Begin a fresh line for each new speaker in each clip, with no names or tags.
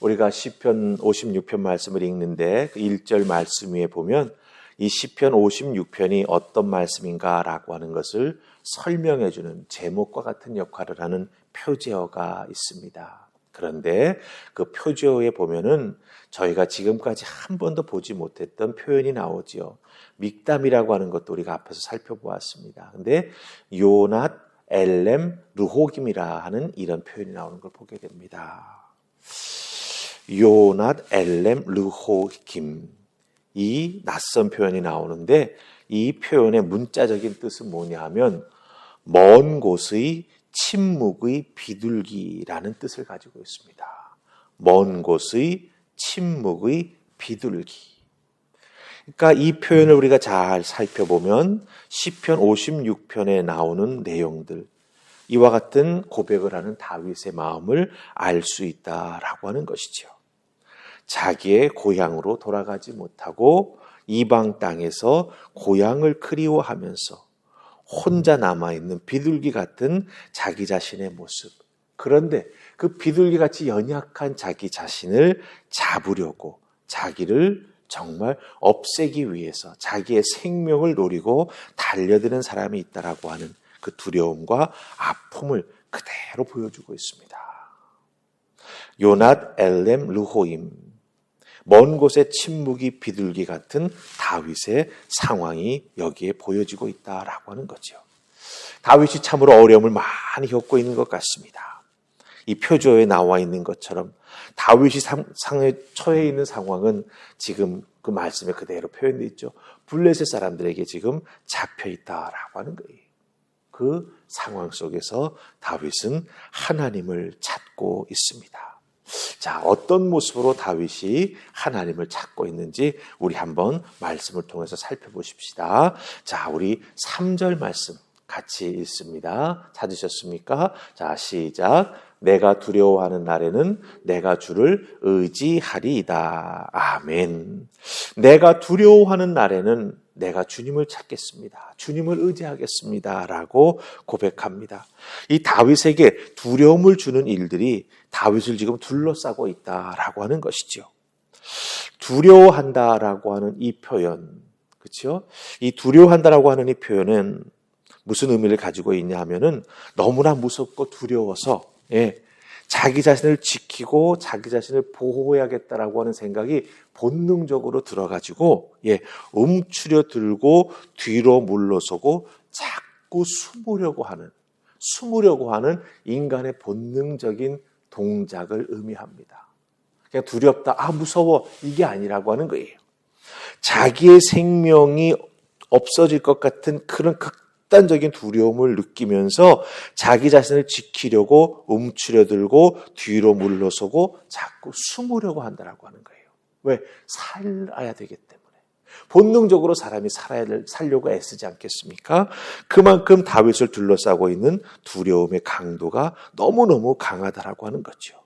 우리가 시편 56편 말씀을 읽는데 그 1절 말씀 위에 보면 이 시편 56편이 어떤 말씀인가라고 하는 것을 설명해 주는 제목과 같은 역할을 하는 표제어가 있습니다. 그런데 그 표제어에 보면은 저희가 지금까지 한 번도 보지 못했던 표현이 나오지요. 믹담이라고 하는 것도 우리가 앞에서 살펴보았습니다. 근데 요낫 엘렘 르호김이라 하는 이런 표현이 나오는 걸 보게 됩니다. 요낫 엘렘 르호김 이 낯선 표현이 나오는데 이 표현의 문자적인 뜻은 뭐냐 하면 먼 곳의 침묵의 비둘기라는 뜻을 가지고 있습니다. 먼 곳의 침묵의 비둘기. 그러니까 이 표현을 우리가 잘 살펴보면 시편 56편에 나오는 내용들 이와 같은 고백을 하는 다윗의 마음을 알 수 있다라고 하는 것이죠. 자기의 고향으로 돌아가지 못하고 이방 땅에서 고향을 그리워하면서 혼자 남아있는 비둘기 같은 자기 자신의 모습. 그런데 그 비둘기 같이 연약한 자기 자신을 잡으려고 자기를 정말 없애기 위해서 자기의 생명을 노리고 달려드는 사람이 있다라고 하는 그 두려움과 아픔을 그대로 보여주고 있습니다. 요낫 엘렘 루호임 먼 곳에 침묵이 비둘기 같은 다윗의 상황이 여기에 보여지고 있다라고 하는 거죠. 다윗이 참으로 어려움을 많이 겪고 있는 것 같습니다. 이 표조에 나와 있는 것처럼 다윗이 상에 처해 있는 상황은 지금 그 말씀에 그대로 표현되어 있죠. 블레셋 사람들에게 지금 잡혀 있다라고 하는 거예요. 그 상황 속에서 다윗은 하나님을 찾고 있습니다. 자, 어떤 모습으로 다윗이 하나님을 찾고 있는지 우리 한번 말씀을 통해서 살펴보십시다. 자, 우리 3절 말씀 같이 읽습니다. 찾으셨습니까? 자, 시작. 내가 두려워하는 날에는 내가 주를 의지하리이다. 아멘. 내가 두려워하는 날에는 내가 주님을 찾겠습니다. 주님을 의지하겠습니다. 라고 고백합니다. 이 다윗에게 두려움을 주는 일들이 다윗을 지금 둘러싸고 있다라고 하는 것이죠. 두려워한다라고 하는 이 표현, 그렇죠? 이 두려워한다라고 하는 이 표현은 무슨 의미를 가지고 있냐 하면은 너무나 무섭고 두려워서 예, 자기 자신을 지키고 자기 자신을 보호해야겠다라고 하는 생각이 본능적으로 들어가지고 예, 움츠려 들고 뒤로 물러서고 자꾸 숨으려고 하는 숨으려고 하는 인간의 본능적인 동작을 의미합니다. 그냥 두렵다, 아 무서워 이게 아니라고 하는 거예요. 자기의 생명이 없어질 것 같은 그런 극 극단적인 두려움을 느끼면서 자기 자신을 지키려고 움츠려들고 뒤로 물러서고 자꾸 숨으려고 한다라고 하는 거예요. 왜? 살아야 되기 때문에. 본능적으로 사람이 살아야 살려고 애쓰지 않겠습니까? 그만큼 다윗을 둘러싸고 있는 두려움의 강도가 너무너무 강하다라고 하는 거죠.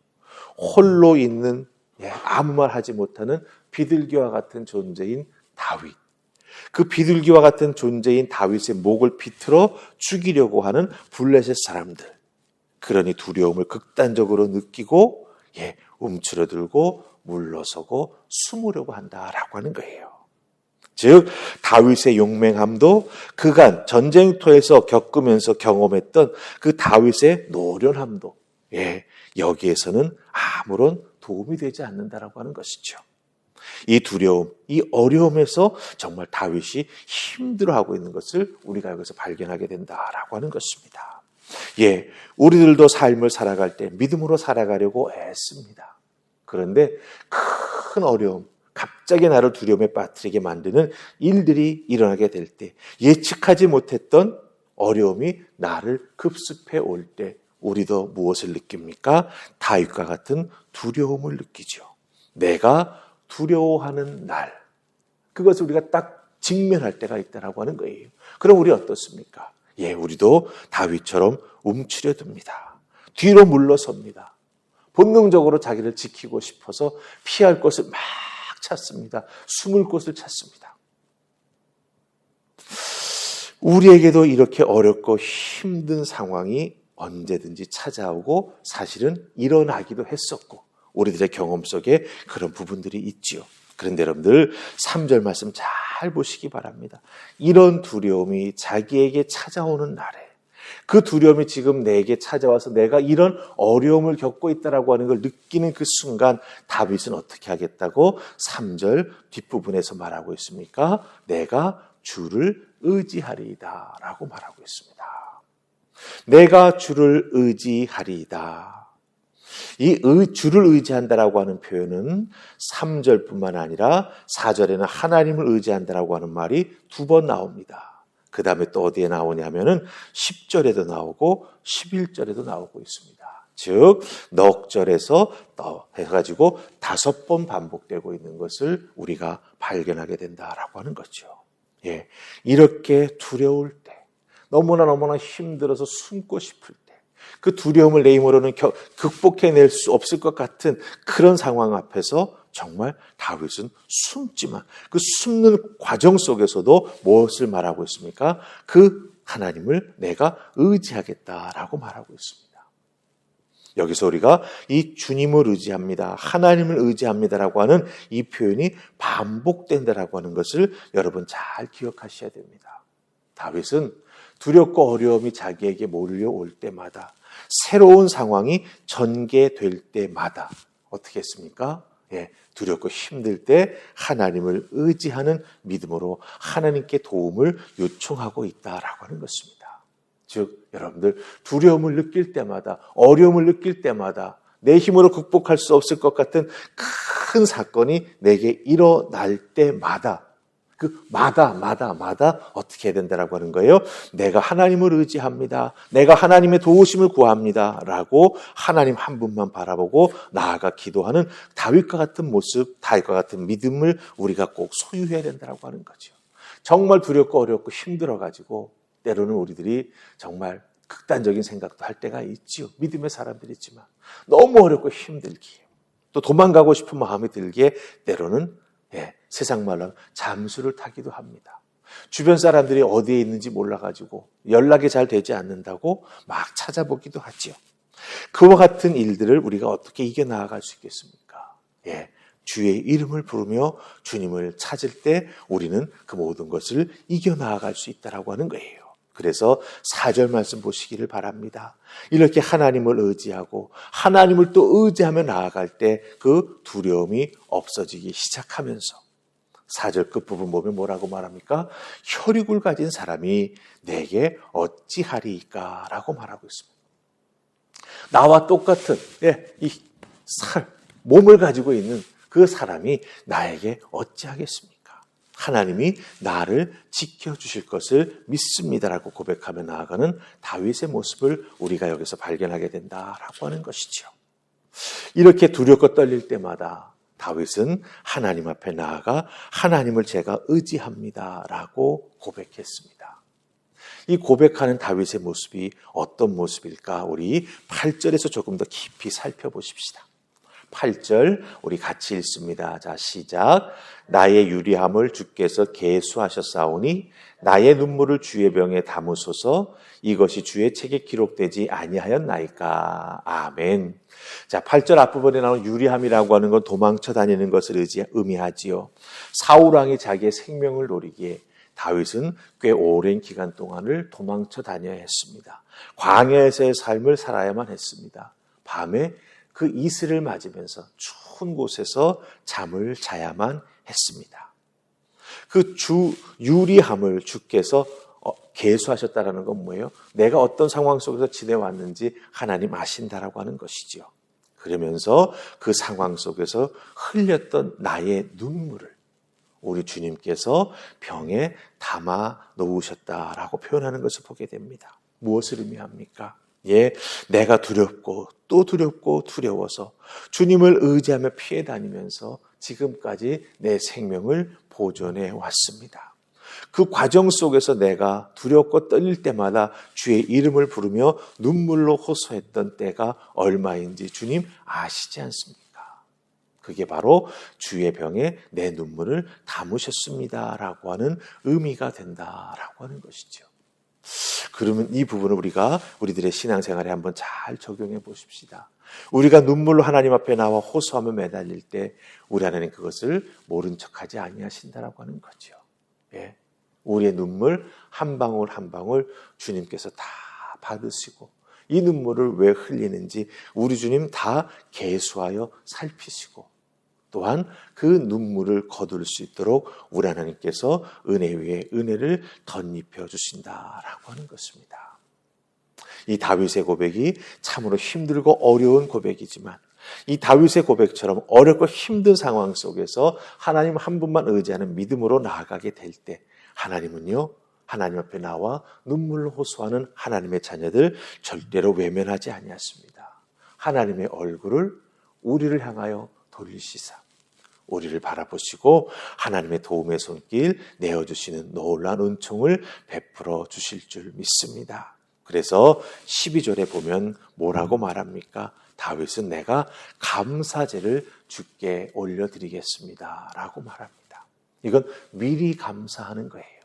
홀로 있는 예, 아무 말 하지 못하는 비둘기와 같은 존재인 다윗. 그 비둘기와 같은 존재인 다윗의 목을 비틀어 죽이려고 하는 블레셋 사람들. 그러니 두려움을 극단적으로 느끼고 예, 움츠러들고 물러서고 숨으려고 한다라고 하는 거예요. 즉 다윗의 용맹함도 그간 전쟁터에서 겪으면서 경험했던 그 다윗의 노련함도 예, 여기에서는 아무런 도움이 되지 않는다라고 하는 것이죠. 이 두려움, 이 어려움에서 정말 다윗이 힘들어하고 있는 것을 우리가 여기서 발견하게 된다라고 하는 것입니다. 예, 우리들도 삶을 살아갈 때 믿음으로 살아가려고 애씁니다. 그런데 큰 어려움, 갑자기 나를 두려움에 빠뜨리게 만드는 일들이 일어나게 될 때, 예측하지 못했던 어려움이 나를 급습해 올 때, 우리도 무엇을 느낍니까? 다윗과 같은 두려움을 느끼죠. 내가 두려워하는 날. 그것을 우리가 딱 직면할 때가 있다라고 하는 거예요. 그럼 우리 어떻습니까? 예, 우리도 다윗처럼 움츠려듭니다. 뒤로 물러섭니다. 본능적으로 자기를 지키고 싶어서 피할 곳을 막 찾습니다. 숨을 곳을 찾습니다. 우리에게도 이렇게 어렵고 힘든 상황이 언제든지 찾아오고 사실은 일어나기도 했었고 우리들의 경험 속에 그런 부분들이 있지요. 그런데 여러분들 3절 말씀 잘 보시기 바랍니다. 이런 두려움이 자기에게 찾아오는 날에 그 두려움이 지금 내게 찾아와서 내가 이런 어려움을 겪고 있다라고 하는 걸 느끼는 그 순간 다윗은 어떻게 하겠다고 3절 뒷부분에서 말하고 있습니까? 내가 주를 의지하리이다 라고 말하고 있습니다. 내가 주를 의지하리이다. 이 의, 주를 의지한다라고 하는 표현은 3절뿐만 아니라 4절에는 하나님을 의지한다라고 하는 말이 두 번 나옵니다. 그 다음에 또 어디에 나오냐면은 10절에도 나오고 11절에도 나오고 있습니다. 즉, 넉 절에서 또 해가지고 다섯 번 반복되고 있는 것을 우리가 발견하게 된다라고 하는 거죠. 예. 이렇게 두려울 때, 너무나 너무나 힘들어서 숨고 싶을 때, 그 두려움을 내 힘으로는 극복해낼 수 없을 것 같은 그런 상황 앞에서 정말 다윗은 숨지만 그 숨는 과정 속에서도 무엇을 말하고 있습니까? 그 하나님을 내가 의지하겠다라고 말하고 있습니다. 여기서 우리가 이 주님을 의지합니다. 하나님을 의지합니다라고 하는 이 표현이 반복된다라고 하는 것을 여러분 잘 기억하셔야 됩니다. 다윗은 두렵고 어려움이 자기에게 몰려올 때마다 새로운 상황이 전개될 때마다 어떻게 했습니까? 예, 두렵고 힘들 때 하나님을 의지하는 믿음으로 하나님께 도움을 요청하고 있다라고 하는 것입니다. 즉, 여러분들 두려움을 느낄 때마다, 어려움을 느낄 때마다 내 힘으로 극복할 수 없을 것 같은 큰 사건이 내게 일어날 때마다 그 마다 마다 마다 어떻게 해야 된다라고 하는 거예요. 내가 하나님을 의지합니다. 내가 하나님의 도우심을 구합니다라고 하나님 한 분만 바라보고 나아가 기도하는 다윗과 같은 모습, 다윗과 같은 믿음을 우리가 꼭 소유해야 된다라고 하는 거죠. 정말 두렵고 어렵고 힘들어 가지고 때로는 우리들이 정말 극단적인 생각도 할 때가 있지요. 믿음의 사람들이 있지만 너무 어렵고 힘들기에 또 도망가고 싶은 마음이 들기에 때로는 예, 세상 말로 잠수를 타기도 합니다. 주변 사람들이 어디에 있는지 몰라가지고 연락이 잘 되지 않는다고 막 찾아보기도 하지요. 그와 같은 일들을 우리가 어떻게 이겨나갈 수 있겠습니까? 예. 주의 이름을 부르며 주님을 찾을 때 우리는 그 모든 것을 이겨나갈 수 있다라고 하는 거예요. 그래서 4절 말씀 보시기를 바랍니다. 이렇게 하나님을 의지하고 하나님을 또 의지하며 나아갈 때 그 두려움이 없어지기 시작하면서 4절 끝부분 보면 뭐라고 말합니까? 혈육을 가진 사람이 내게 어찌하리까? 라고 말하고 있습니다. 나와 똑같은, 예, 이 살, 몸을 가지고 있는 그 사람이 나에게 어찌하겠습니까? 하나님이 나를 지켜주실 것을 믿습니다라고 고백하며 나아가는 다윗의 모습을 우리가 여기서 발견하게 된다라고 하는 것이죠. 이렇게 두렵고 떨릴 때마다 다윗은 하나님 앞에 나아가 하나님을 제가 의지합니다라고 고백했습니다. 이 고백하는 다윗의 모습이 어떤 모습일까? 우리 8절에서 조금 더 깊이 살펴보십시다. 8절 우리 같이 읽습니다. 자, 시작. 나의 유리함을 주께서 계수하셨사오니 나의 눈물을 주의 병에 담으소서 이것이 주의 책에 기록되지 아니하였나이까. 아멘. 자, 8절 앞부분에 나오는 유리함이라고 하는 건 도망쳐 다니는 것을 의지, 의미하지요. 사울왕이 자기의 생명을 노리기에 다윗은 꽤 오랜 기간 동안을 도망쳐 다녀야 했습니다. 광야에서의 삶을 살아야만 했습니다. 밤에 그 이슬을 맞으면서 추운 곳에서 잠을 자야만 했습니다. 그 주 유리함을 주께서 어, 개수하셨다라는 건 뭐예요? 내가 어떤 상황 속에서 지내왔는지 하나님 아신다라고 하는 것이지요. 그러면서 그 상황 속에서 흘렸던 나의 눈물을 우리 주님께서 병에 담아 놓으셨다라고 표현하는 것을 보게 됩니다. 무엇을 의미합니까? 예, 내가 두렵고 또 두렵고 두려워서 주님을 의지하며 피해 다니면서 지금까지 내 생명을 보존해 왔습니다. 그 과정 속에서 내가 두렵고 떨릴 때마다 주의 이름을 부르며 눈물로 호소했던 때가 얼마인지 주님 아시지 않습니까? 그게 바로 주의 병에 내 눈물을 담으셨습니다라고 하는 의미가 된다라고 하는 것이죠. 그러면 이 부분을 우리가 우리들의 신앙생활에 한번 잘 적용해 보십시다. 우리가 눈물로 하나님 앞에 나와 호소하며 매달릴 때 우리 하나님 그것을 모른 척하지 아니하신다라고 하는 거죠. 예. 우리의 눈물 한 방울 한 방울 주님께서 다 받으시고 이 눈물을 왜 흘리는지 우리 주님 다 계수하여 살피시고 또한 그 눈물을 거둘 수 있도록 우리 하나님께서 은혜 위에 은혜를 덧입혀 주신다라고 하는 것입니다. 이 다윗의 고백이 참으로 힘들고 어려운 고백이지만 이 다윗의 고백처럼 어렵고 힘든 상황 속에서 하나님 한 분만 의지하는 믿음으로 나아가게 될 때 하나님은요 하나님 앞에 나와 눈물로 호소하는 하나님의 자녀들 절대로 외면하지 아니하십니다. 하나님의 얼굴을 우리를 향하여 돌리시사 우리를 바라보시고 하나님의 도움의 손길 내어주시는 놀라운 은총을 베풀어 주실 줄 믿습니다. 그래서 12절에 보면 뭐라고 말합니까? 다윗은 내가 감사제를 주께 올려드리겠습니다. 라고 말합니다. 이건 미리 감사하는 거예요.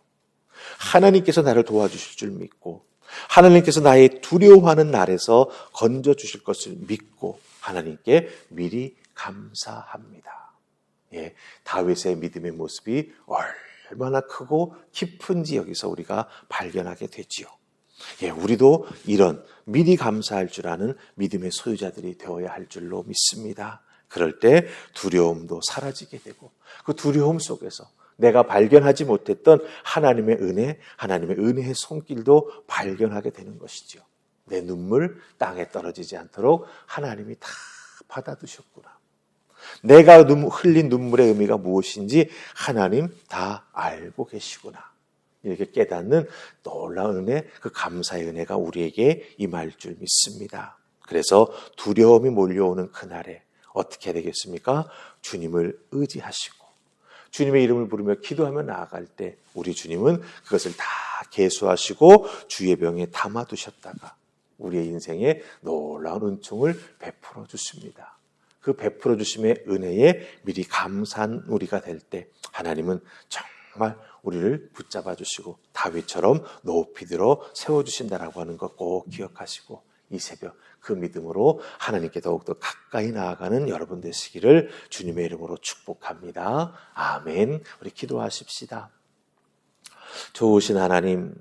하나님께서 나를 도와주실 줄 믿고, 하나님께서 나의 두려워하는 날에서 건져주실 것을 믿고, 하나님께 미리 감사합니다. 예, 다윗의 믿음의 모습이 얼마나 크고 깊은지 여기서 우리가 발견하게 되지요. 예, 우리도 이런 미리 감사할 줄 아는 믿음의 소유자들이 되어야 할 줄로 믿습니다. 그럴 때 두려움도 사라지게 되고 그 두려움 속에서 내가 발견하지 못했던 하나님의 은혜, 하나님의 은혜의 손길도 발견하게 되는 것이죠. 내 눈물 땅에 떨어지지 않도록 하나님이 다 받아두셨구나. 내가 흘린 눈물의 의미가 무엇인지 하나님 다 알고 계시구나. 이렇게 깨닫는 놀라운 은혜, 그 감사의 은혜가 우리에게 임할 줄 믿습니다. 그래서 두려움이 몰려오는 그날에 어떻게 되겠습니까? 주님을 의지하시고 주님의 이름을 부르며 기도하며 나아갈 때 우리 주님은 그것을 다 계수하시고 주의 병에 담아 두셨다가 우리의 인생에 놀라운 은총을 베풀어 주십니다. 그 베풀어 주심의 은혜에 미리 감사한 우리가 될 때 하나님은 정말 우리를 붙잡아 주시고 다윗처럼 높이 들어 세워 주신다라고 하는 것 꼭 기억하시고 이 새벽 그 믿음으로 하나님께 더욱더 가까이 나아가는 여러분 되시기를 주님의 이름으로 축복합니다. 아멘. 우리 기도하십시다. 좋으신 하나님,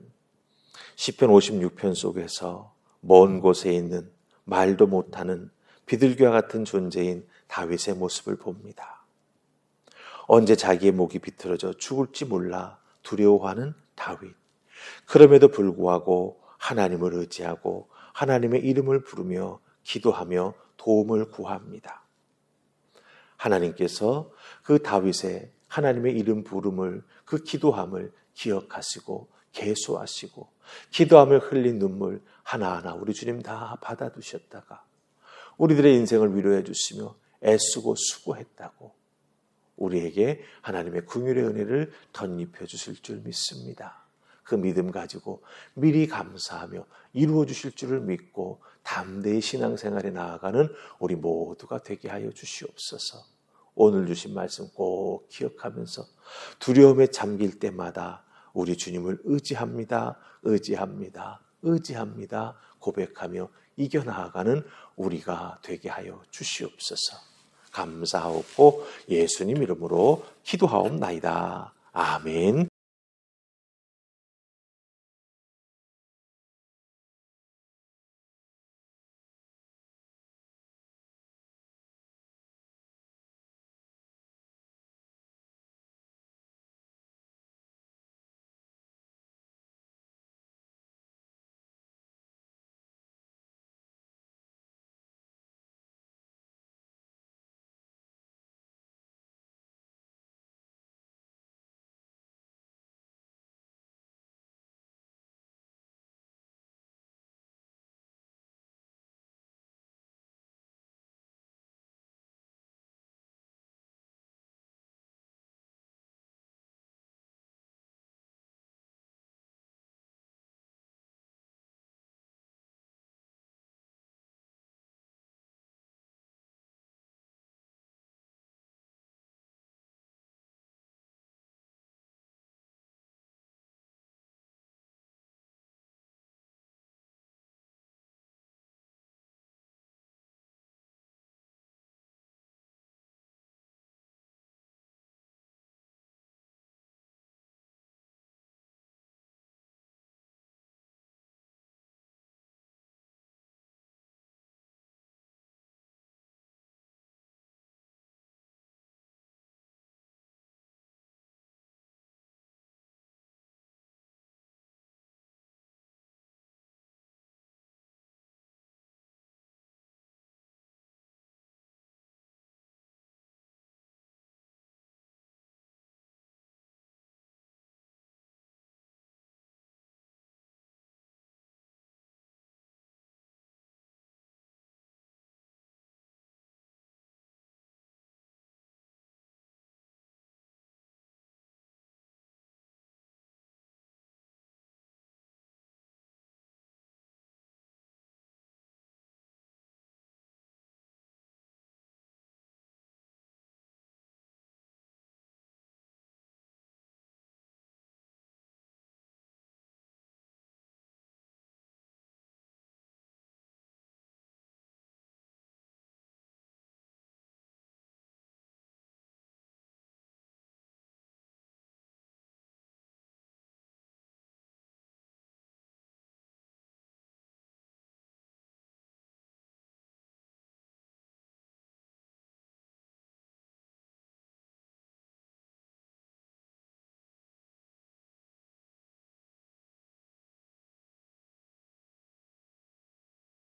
10편 56편 속에서 먼 곳에 있는 말도 못하는 비둘기와 같은 존재인 다윗의 모습을 봅니다. 언제 자기의 목이 비틀어져 죽을지 몰라 두려워하는 다윗. 그럼에도 불구하고 하나님을 의지하고 하나님의 이름을 부르며 기도하며 도움을 구합니다. 하나님께서 그 다윗의 하나님의 이름 부름을 그 기도함을 기억하시고 계수하시고 기도함을 흘린 눈물 하나하나 우리 주님 다 받아두셨다가 우리들의 인생을 위로해 주시며 애쓰고 수고했다고 우리에게 하나님의 궁율의 은혜를 덧입혀 주실 줄 믿습니다. 그 믿음 가지고 미리 감사하며 이루어 주실 줄을 믿고 담대히 신앙생활에 나아가는 우리 모두가 되게 하여 주시옵소서. 오늘 주신 말씀 꼭 기억하면서 두려움에 잠길 때마다 우리 주님을 의지합니다. 의지합니다. 의지합니다. 고백하며 이겨나가는 우리가 되게 하여 주시옵소서. 감사하고 예수님 이름으로 기도하옵나이다. 아멘.